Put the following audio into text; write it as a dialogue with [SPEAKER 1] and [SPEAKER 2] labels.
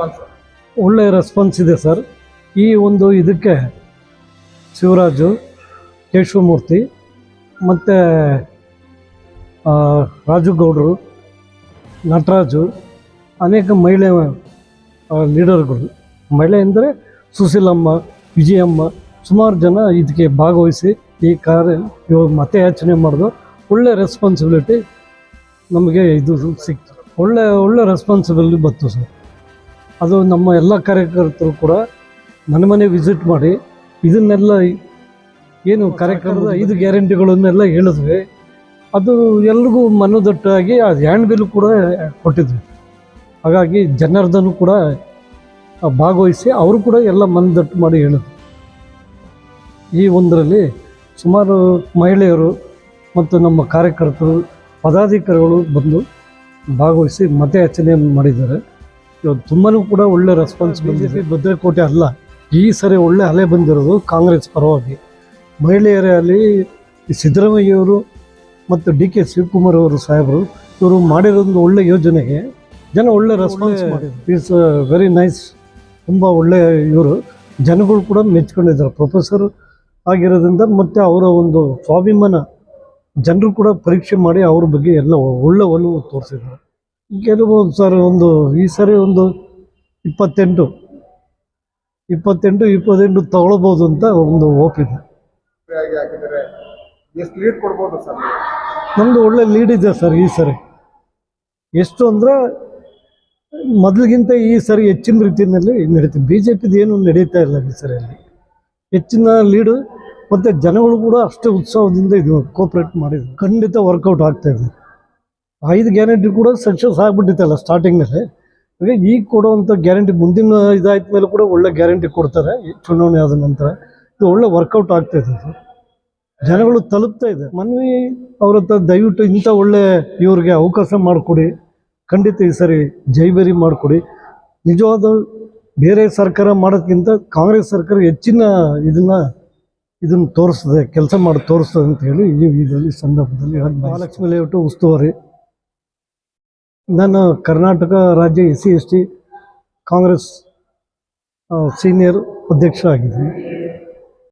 [SPEAKER 1] Response
[SPEAKER 2] ಒಳ್ಳೆಯ response ಇದೆ sir ಈ ಒಂದು ಇದಕ್ಕೆ ಶಿವರಾಜು, ಕೇಶವಮೂರ್ತಿ ಮತ್ತು ರಾಜು ಗೌಡರು ನಟರಾಜು, ಅನೇಕ ಮಹಿಳೆ ಲೀಡರ್ಗಳು ಮಹಿಳೆ ಅಂದರೆ ಸುಶೀಲಮ್ಮ, ವಿಜಯಮ್ಮ ಸುಮಾರು ಜನ ಇದಕ್ಕೆ ಭಾಗವಹಿಸಿ ಈ ಕಾರ್ಯ ಇವಾಗ ಮತಯಾಚನೆ ಮಾಡಿದ್ರು ಒಳ್ಳೆ ರೆಸ್ಪಾನ್ಸಿಬಿಲಿಟಿ ನಮಗೆ ಇದು ಸಿಕ್ತು. ಒಳ್ಳೆ ಒಳ್ಳೆ ರೆಸ್ಪಾನ್ಸಿಬಿಲಿಟಿ ಬಂತು ಸರ್ ಅದು ನಮ್ಮ ಎಲ್ಲ ಕಾರ್ಯಕರ್ತರು ಕೂಡ ಮನೆ ಮನೆ ವಿಸಿಟ್ ಮಾಡಿ ಇದನ್ನೆಲ್ಲ ಏನು ಕಾರ್ಯಕ್ರಮದ ಐದು ಗ್ಯಾರಂಟಿಗಳನ್ನೆಲ್ಲ ಹೇಳಿದ್ವಿ. ಅದು ಎಲ್ರಿಗೂ ಮನದಟ್ಟಾಗಿ ಅದು ಹ್ಯಾಂಡ್ ಬಿಲ್ ಕೂಡ ಕೊಟ್ಟಿದ್ವಿ. ಹಾಗಾಗಿ ಜನಾರ್ದನು ಕೂಡ ಭಾಗವಹಿಸಿ ಅವರು ಕೂಡ ಎಲ್ಲ ಮನದಟ್ಟು ಮಾಡಿ ಹೇಳಿದ್ರು. ಈ ಒಂದರಲ್ಲಿ ಸುಮಾರು ಮಹಿಳೆಯರು ಮತ್ತು ನಮ್ಮ ಕಾರ್ಯಕರ್ತರು, ಪದಾಧಿಕಾರಿಗಳು ಬಂದು ಭಾಗವಹಿಸಿ ಮತಯಾಚನೆ ಮಾಡಿದ್ದಾರೆ. ಇವತ್ತು ತುಂಬಾನೂ ಕೂಡ ಒಳ್ಳೆ ರೆಸ್ಪಾನ್ಸ್ ಬಂದಿದೆ. ಭದ್ರಕೋಟೆ ಅಲ್ಲ ಈ ಸರಿ ಒಳ್ಳೆ ಅಲೆ ಬಂದಿರೋದು ಕಾಂಗ್ರೆಸ್ ಪರವಾಗಿ. ಮಹಿಳೆಯರೇ ಅಲ್ಲಿ ಈ ಸಿದ್ದರಾಮಯ್ಯವರು ಮತ್ತು ಡಿ ಕೆ ಶಿವಕುಮಾರ್ ಅವರು ಸಾಹೇಬರು ಇವರು ಮಾಡಿರೋದು ಒಳ್ಳೆ ಯೋಜನೆಗೆ ಜನ ಒಳ್ಳೆ ರೆಸ್ಪಾನ್ಸ್ ಮಾಡಿದ್ರು. ಇಟ್ಸ್ ವೆರಿ ನೈಸ್ ತುಂಬ ಒಳ್ಳೆ ಇವರು. ಜನಗಳು ಕೂಡ ಮೆಚ್ಕೊಂಡಿದ್ದಾರೆ. ಪ್ರೊಫೆಸರ್ ಆಗಿರೋದ್ರಿಂದ ಮತ್ತು ಅವರ ಒಂದು ಸ್ವಾಭಿಮಾನ ಜನರು ಕೂಡ ಪರೀಕ್ಷೆ ಮಾಡಿ ಅವ್ರ ಬಗ್ಗೆ ಎಲ್ಲ ಒಳ್ಳೆ ಒಲವು ತೋರಿಸಿದ್ದಾರೆ. ಕೆಲವು ಸರ್ ಒಂದು ಈ ಸರಿ ಒಂದು ಇಪ್ಪತ್ತೆಂಟು. ಇಪ್ಪತ್ತೆಂಟು ಇಪ್ಪತ್ತೆಂಟು ತಗೊಳ್ಬೋದು ಅಂತ ಒಂದು ಹೋಪ್ ಇದೆ.
[SPEAKER 1] ಎಷ್ಟು ಲೀಡ್ ಕೊಡ್ಬೋದು ಸರ್?
[SPEAKER 2] ನಮ್ಮದು ಒಳ್ಳೆ ಲೀಡ್ ಇದೆ ಸರ್ ಈ ಸರಿ. ಎಷ್ಟು ಅಂದರೆ ಮೊದಲಿಗಿಂತ ಈ ಸರಿ ಹೆಚ್ಚಿನ ರೀತಿಯಲ್ಲಿ ನಡೀತೀವಿ ಬಿ ಜೆ ಪಿದು ಏನು ನಡೀತಾ ಇಲ್ಲ ಈ ಸರಿಯಲ್ಲಿ ಹೆಚ್ಚಿನ ಲೀಡು ಮತ್ತು ಜನಗಳು ಕೂಡ ಅಷ್ಟೇ ಉತ್ಸಾಹದಿಂದ ಇದು ಕೋಪ್ರೇಟ್ ಮಾಡಿದ್ರು. ಖಂಡಿತ ವರ್ಕೌಟ್ ಆಗ್ತಾಯಿದೆ ಇದೆ. ಐದು ಗ್ಯಾರಂಟಿ ಕೂಡ ಸಕ್ಸಸ್ ಆಗಿಬಿಟ್ಟಿತ್ತಲ್ಲ ಸ್ಟಾರ್ಟಿಂಗಲ್ಲಿ ಹಾಗೆ ಈಗ ಕೊಡುವಂಥ ಗ್ಯಾರಂಟಿ ಮುಂದಿನ ಇದಾಯ್ತ ಮೇಲೆ ಕೂಡ ಒಳ್ಳೆ ಗ್ಯಾರಂಟಿ ಕೊಡ್ತಾರೆ ಚುನಾವಣೆ ಆದ ನಂತರ. ಇದು ಒಳ್ಳೆ ವರ್ಕೌಟ್ ಆಗ್ತಾ ಸರ್ ಜನಗಳು ತಲುಪ್ತಾ ಇದೆ. ಮನವಿ ಅವ್ರ ಹತ್ರ ದಯವಿಟ್ಟು ಇಂಥ ಒಳ್ಳೆ ಇವ್ರಿಗೆ ಅವಕಾಶ ಮಾಡಿಕೊಡಿ. ಖಂಡಿತ ಈ ಸರಿ ಜೈಬೇರಿ ಮಾಡಿಕೊಡಿ. ನಿಜವಾದ ಬೇರೆ ಸರ್ಕಾರ ಮಾಡೋದ್ಕಿಂತ ಕಾಂಗ್ರೆಸ್ ಸರ್ಕಾರ ಹೆಚ್ಚಿನ ಇದನ್ನ ಇದನ್ನು ತೋರಿಸ್ತದೆ, ಕೆಲಸ ಮಾಡಿ ತೋರಿಸ್ತದೆ ಅಂತ ಹೇಳಿ ಈ ಇದರಲ್ಲಿ ಸಂದರ್ಭದಲ್ಲಿ ಮಹಾಲಕ್ಷ್ಮಿ ಲೇಔಟು ಉಸ್ತುವಾರಿ. ನಾನು ಕರ್ನಾಟಕ ರಾಜ್ಯ S C S T Congress senior ಅಧ್ಯಕ್ಷ ಆಗಿದ್ದೀನಿ